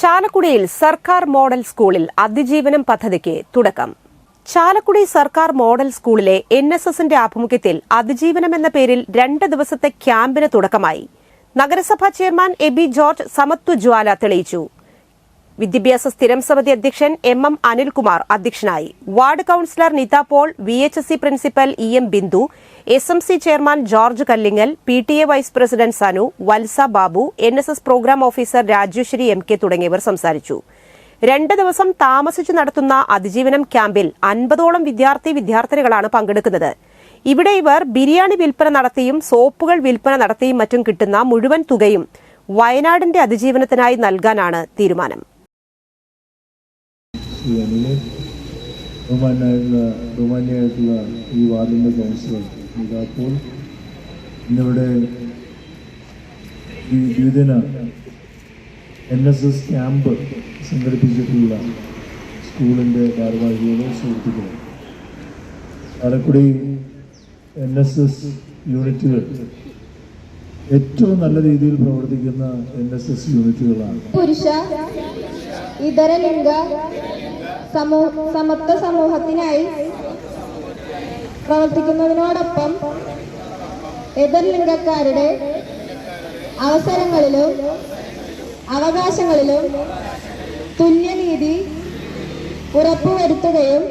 ചാലക്കുടിയിൽ സർക്കാർ മോഡൽ സ്കൂളിൽ അതിജീവനം പദ്ധതിക്ക് തുടക്കം. ചാലക്കുടി സർക്കാർ മോഡൽ സ്കൂളിലെ എൻ എസ് എസിന്റെ ആഭിമുഖ്യത്തിൽ അതിജീവനം എന്ന പേരിൽ രണ്ട് ദിവസത്തെ ക്യാമ്പിന് തുടക്കമായി. നഗരസഭാ ചെയർമാൻ എബി ജോർജ് സമത്വ ജ്വാല തെളിയിച്ചു. വിദ്യാഭ്യാസ സ്ഥിരം സമിതി അധ്യക്ഷൻ എം എം അനിൽകുമാർ അധ്യക്ഷനായി. Ward councillor Nitha Paul V H S C principal E M Bindu S M C chairman George Kallingal P T A vice president Sanu Valsa Babu N S S program officer Rajeswari M K തുടങ്ങിയവർ സംസാരിച്ചു. രണ്ട് ദിവസം താമസിച്ചു നടത്തുന്ന അതിജീവനം ക്യാമ്പിൽ അൻപതോളം വിദ്യാർത്ഥി വിദ്യാർത്ഥിനികളാണ് പങ്കെടുക്കുന്നത്. ഇവിടെ ഇവർ ബിരിയാണി വിൽപ്പന നടത്തിയും സോപ്പുകൾ വിൽപ്പന നടത്തിയും മറ്റും കിട്ടുന്ന മുഴുവൻ തുകയും വയനാടിന്റെ അതിജീവനത്തിനായി നൽകാനാണ് തീരുമാനം. ശ്രീ അനിൽ ബഹുമാനായിട്ടുള്ള ബഹുമാനിയായിട്ടുള്ള ഈ വാർഡിന്റെ കൗൺസിലർ അപ്പോൾ ഇന്നിവിടെ ഈ ദ്വിദിന എൻ എസ് എസ് ക്യാമ്പ് സംഘടിപ്പിച്ചിട്ടുള്ള സ്കൂളിന്റെ ഭാരവാഹികളെ സുഹൃത്തുക്കളെ. ചാലക്കുടി എൻ എസ് എസ് യൂണിറ്റുകൾ ഏറ്റവും നല്ല രീതിയിൽ പ്രവർത്തിക്കുന്ന എൻ എസ് എസ് യൂണിറ്റുകളാണ്. പുരുഷ ഇതര ലിംഗ സമൂ സമത്വ സമൂഹത്തിനായി പ്രവർത്തിക്കുന്നതിനോടൊപ്പം എതിർലിംഗക്കാരുടെ അവസരങ്ങളിലും അവകാശങ്ങളിലും തുല്യനീതി ഉറപ്പുവരുത്തുകയും